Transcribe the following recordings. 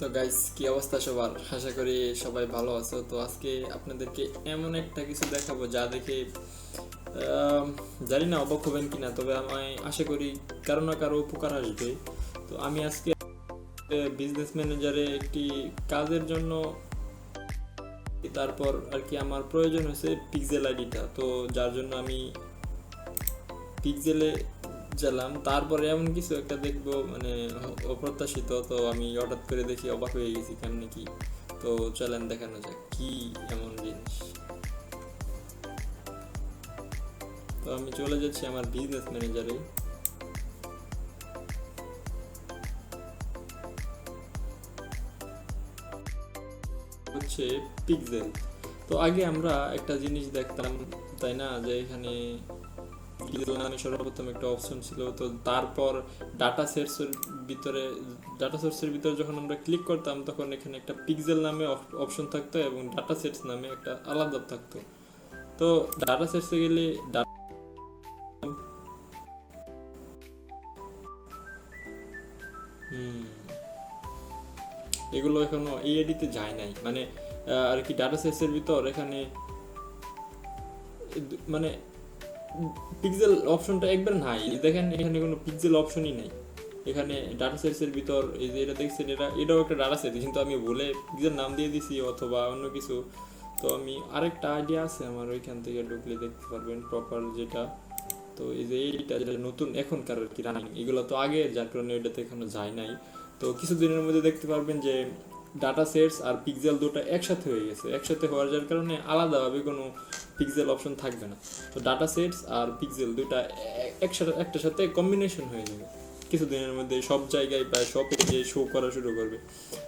তো গাইস কি অবস্থা সবার? আশা করি সবাই ভালো আছো। তো আজকে আপনাদেরকে এমন একটা কিছু দেখাবো যা দেখে জানি না অবাক হবেন কিনা, তবে আমি আশা করি কারও না কারও উপকার আসবে। তো আমি আজকে বিজনেস ম্যানেজারে একটি কাজের জন্য, তারপর আর কি আমার প্রয়োজন হয়েছে পিক্সেল আইডিটা তো যার জন্য আমি পিক্সেলে গেলাম তারপরে এমন কিছু একটা দেখব মানে অপ্রত্যাশিত, তো আমি হঠাৎ করে দেখি অবাক হয়ে গেছি কেমনি কি তো চলেন দেখানো যাক, কি এমন জিনিস। তো আমি চলে যাচ্ছি আমার বিজনেস ম্যানেজারে হচ্ছে পিক্সেল তো আগে আমরা একটা জিনিস দেখতাম, তাই না? যে এখানে নামে সর্বপ্রথম একটা অপশন ছিল, তো তারপর ডাটা সেটসের ভিতরে ডাটা সোর্সের ভিতরে যখন আমরা ক্লিক করতাম, তখন এখানে একটা পিক্সেল নামে অপশন থাকতো এবং ডাটা সেটস নামে একটা আলাদা থাকতো। তো ডাটা সেটসে গেলে এগুলো এখনও এই এডিতে যায় নাই। মানে আর কি ডাটা সেটসের ভিতর এখানে মানে পিক্সেল অপশনটা একবার নাই। দেখেন এখানে কোনো পিক্সেল অপশনই নাই। এখানে ডাটা সেটসের ভিতর এই যে এটা দেখছেন, এটা, এটাও একটা ডাটা সেট কিন্তু আমি বলে পিক্সেল নাম দিয়ে দিছি অথবা অন্য কিছু। তো আমি আরেকটা আইডিয়া আছে আমার, ওইখান থেকে ঢুকলে দেখতে পারবেন প্রপার যেটা। তো এই যে এইটা যেটা নতুন এখনকার আর কি রানিং এগুলো তো আগে, যার কারণে ওইটাতে এখনও যায় নাই। তো কিছুদিনের মধ্যে দেখতে পারবেন যে ডাটা সেটস আর পিক্সেল দুটো একসাথে হয়ে গেছে। একসাথে হওয়ার যার কারণে আলাদাভাবে কোনো পিক্সেল অপশন থাকবে না। তো ডাটা সেটস আর পিক্সেল এ- একসাথে একটার সাথে কম্বিনেশন হয়ে যাবে। কিছুদিনের মধ্যে সব জায়গায় প্রায় সব পেজে শো করা শুরু করবে।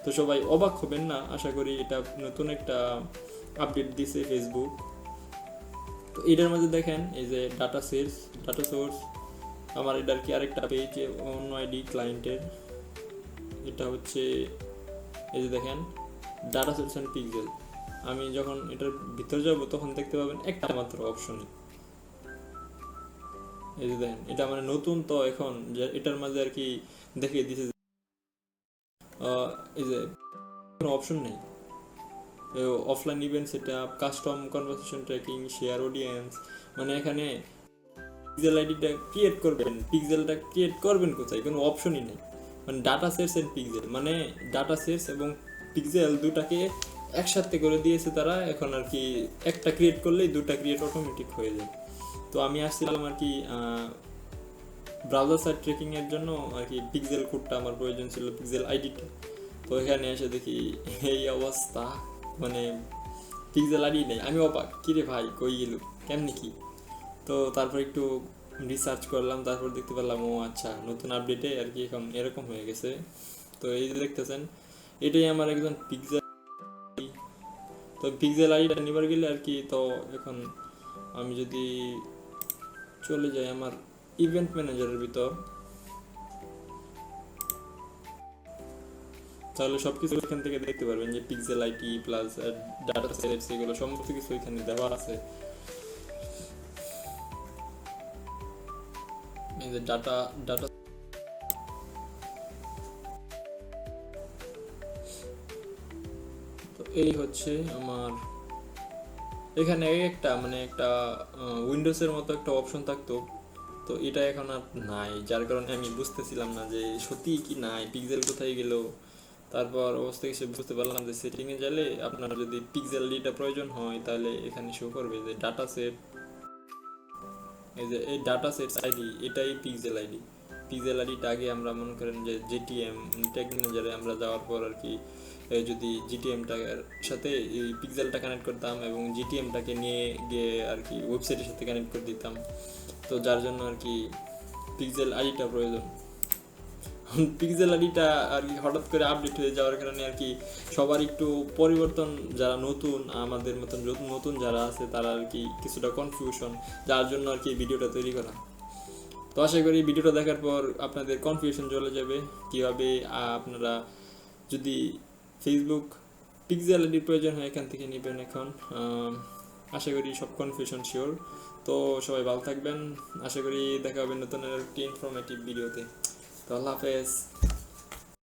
তো সবাই অবাক হবেন না, আশা করি এটা নতুন একটা আপডেট দিছে ফেসবুক তো এটার মধ্যে দেখেন, এই যে ডাটা সেটস ডাটা সোর্স আমার এটার কি আরেকটা পেজ অন্য আইডি ক্লায়েন্টের এটা হচ্ছে, এই যে দেখেন ডাটা সোর্স অ্যান্ড পিক্সেল আমি যখন এটার ভিতরে যাব, তখন দেখতে পাবেন একটা মাত্র অপশন এই যে দেখেন, এটা মানে নতুন তো এখন, যে এটার মাঝে আর কি দেখিয়ে দিছে এই যে, কোনো অপশন নেই। Offline event set custom conversation tracking share audience মানে এখানে পিক্সেল আইডিটা ক্রিয়েট করবেন পিক্সেলটা ক্রিয়েট করবেন কোথায়? কোনো অপশনই নেই। মানে ডাটা সেটস এন্ড পিক্সেল মানে ডাটা সেটস এবং পিক্সেল দুটাকে একসাথে করে দিয়েছে তারা, এখন আর কি একটা ক্রিয়েট করলেই দুটা ক্রিয়েট অটোমেটিক হয়ে যায়। তো আমি আসছিলাম আর কি ব্রাউজার ট্রেকিং এর জন্য আর কি পিক্সেল কোডটা আমার প্রয়োজন ছিল পিক্সেল আইডিটা তো এখানে এসে দেখি, এই অবস্থা মানে পিক্সেল আইডি নেই। আমি অবাক, কিরে ভাই, কই গেল? কেমনি কি? তো তারপর একটু রিসার্চ করলাম, তারপর দেখতে পেলাম, ও আচ্ছা নতুন আপডেটে আর কি এখন এরকম হয়ে গেছে। তো এই যে দেখতেছেন, এটাই আমার একজন পিক্সেল তো পিক্সেল আইডিটা নিবার গেলে আর কি, তো এখন আমি যদি চলে যাই আমার ইভেন্ট ম্যানেজারের ভিতর, তাহলে সবকিছু এখান থেকে দেখতে পারবেন যে pixel IT plus data sets এগুলো সমস্ত কিছু এখানে দেওয়া আছে। ডাটা ডাটা এই হচ্ছে আমার এখানে একটা মানে একটা উইন্ডোজের মতো একটা অপশন থাকতো। তো এটা এখন আর নাই, যার কারণে আমি বুঝতেছিলাম না যে সত্যি কি নাই পিক্সেল কোথায় গেল? তারপর অবস্থা এসে বুঝতে পারলাম যে সেটিংয়ে গেলে আপনার যদি পিক্সেল ডিটা প্রয়োজন হয়, তাহলে এখানে শো করবে যে ডাটা সেট এই যে, এই ডাটা সেট আইডি এটাই পিক্সেল আইডি পিক্সেল আইডিটা আগে আমরা মনে করেন যে জেটিএম টেক আমরা যাওয়ার পর আর কি যদি জিটিএমটার সাথে এই পিক্সেলটা কানেক্ট করতাম এবং জিটিএমটাকে নিয়ে গিয়ে আর কি ওয়েবসাইটের সাথে কানেক্ট করে দিতাম, তো যার জন্য আর কি পিক্সেল আইডিটা প্রয়োজন। পিক্সেল আইডিটা আর কি হঠাৎ করে আপডেট হয়ে যাওয়ার কারণে আর কি সবার একটু পরিবর্তন, যারা নতুন, আমাদের মতন নতুন যারা আছে, তারা আর কি কিছুটা কনফিউশন যার জন্য আর কি ভিডিওটা তৈরি করা। তো আশা করি ভিডিওটা দেখার পর আপনাদের কনফিউশন চলে যাবে। কীভাবে আপনারা যদি ফেসবুক পিক্সেল আইডির প্রয়োজন হয় এখান থেকে নেবেন এখন। আশা করি সব কনফিউশন শিওর তো সবাই ভালো থাকবেন। আশা করি দেখা হবে নতুন একটি ইনফরমেটিভ ভিডিওতে তো আল্লাহ হাফেজ।